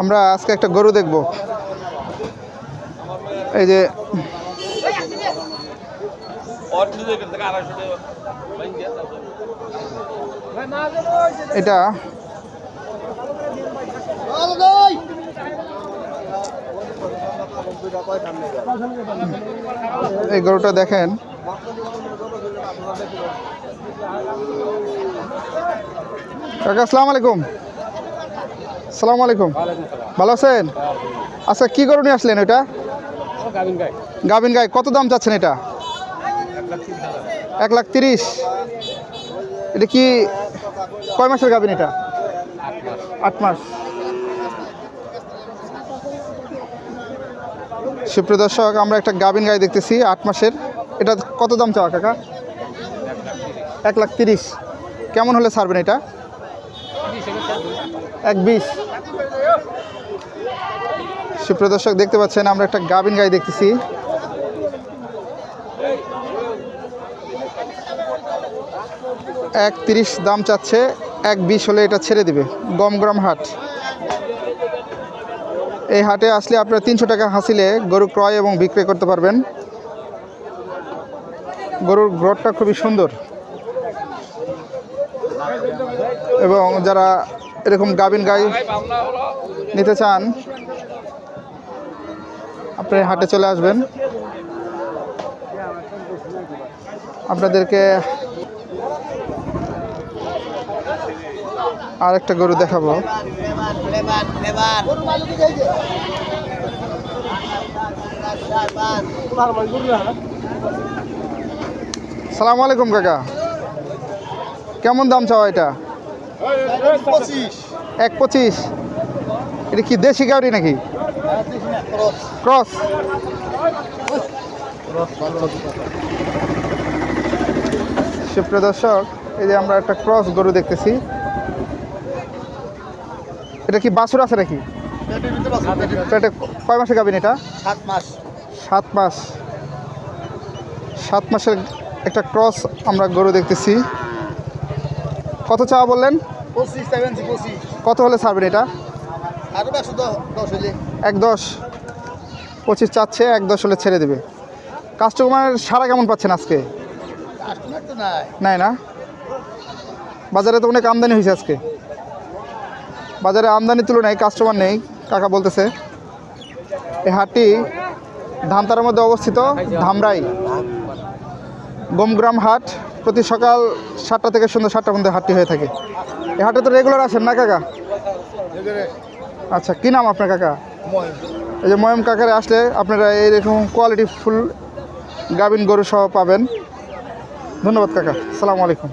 আমরা আজকে একটা গরু দেখব। এই যে এটা এই গরুটা দেখেন। কাকা আসসালামু আলাইকুম। আসসালামু আলাইকুম। ভালো আছেন? আচ্ছা কি নিয়ে আসলেন এটা? গাভিন গাই। কত দাম চাচ্ছেন এটা? এক লাখ তিরিশ। এটা কি কয় মাসের গাভিন এটা? আট মাস। সুপ্রিয় দর্শক, আমরা একটা গাভিন গাই দেখতেছি, আট মাসের। এটা কত দাম চাওয়া, কাকা? এক লাখ তিরিশ। কেমন হলে ছাড়বেন এটা? এক বিশ। সুপ্রিয় দর্শক, দেখতে পাচ্ছেন, আমরা একটা গাভিন গাই দেখতেছি। এক তিরিশ দাম চাচ্ছে, এক বিশ হলে এটা ছেড়ে দিবে। গমগ্রাম হাট। এই হাটে আসলে আপনারা তিনশো টাকা হাসিলে গরু ক্রয় এবং বিক্রয় করতে পারবেন। গরুর গ্রোথটা খুবই সুন্দর। এবং যারা এরকম গাভিন গাই নিতে চান, আপনি হাটে চলে আসবেন। আপনাদেরকে আর একটা গরু দেখাবো। সালাম আলাইকুম কাকা। কেমন দাম চাওয়া এটা? এক পঁচিশ। এটা কি দেশি গাড়ি নাকি? ক্রস। সুপ্রিয় দর্শক এই যে আমরা একটা ক্রস গরু দেখতেছি। এটা কি বাছুর আছে নাকি? পেটে কয় মাসে গাবিন এটা? সাত মাস। সাত মাস। সাত মাসের একটা ক্রস আমরা গরু দেখতেছি। কত চাওয়া বললেন? কত হলে ছাড়বেন এটা? এক দশ। পঁচিশ চাচ্ছে এক দশ হলে ছেড়ে দেবে। কাস্টমার সারা কেমন পাচ্ছেন আজকে? নাই। না? বাজারে তো অনেক আমদানি হয়েছে আজকে। বাজারে আমদানির তুলনায় কাস্টমার নেই কাকা বলতেছে। এই হাটটি ধামতারার মধ্যে অবস্থিত ধামরাই। গোমগ্রাম হাট। প্রতি সকাল সাতটা থেকে সন্ধ্যা সাতটার মধ্যে হাটটি হয়ে থাকে। এই হাটে তো রেগুলার আসেন না কাকা? আচ্ছা কী নাম আপনার কাকা? এই যে ময়ম কাকারে আসলে আপনারা এইরকম কোয়ালিটি ফুল গাভিন গরু সহ পাবেন। ধন্যবাদ কাকা। সালামু আলাইকুম।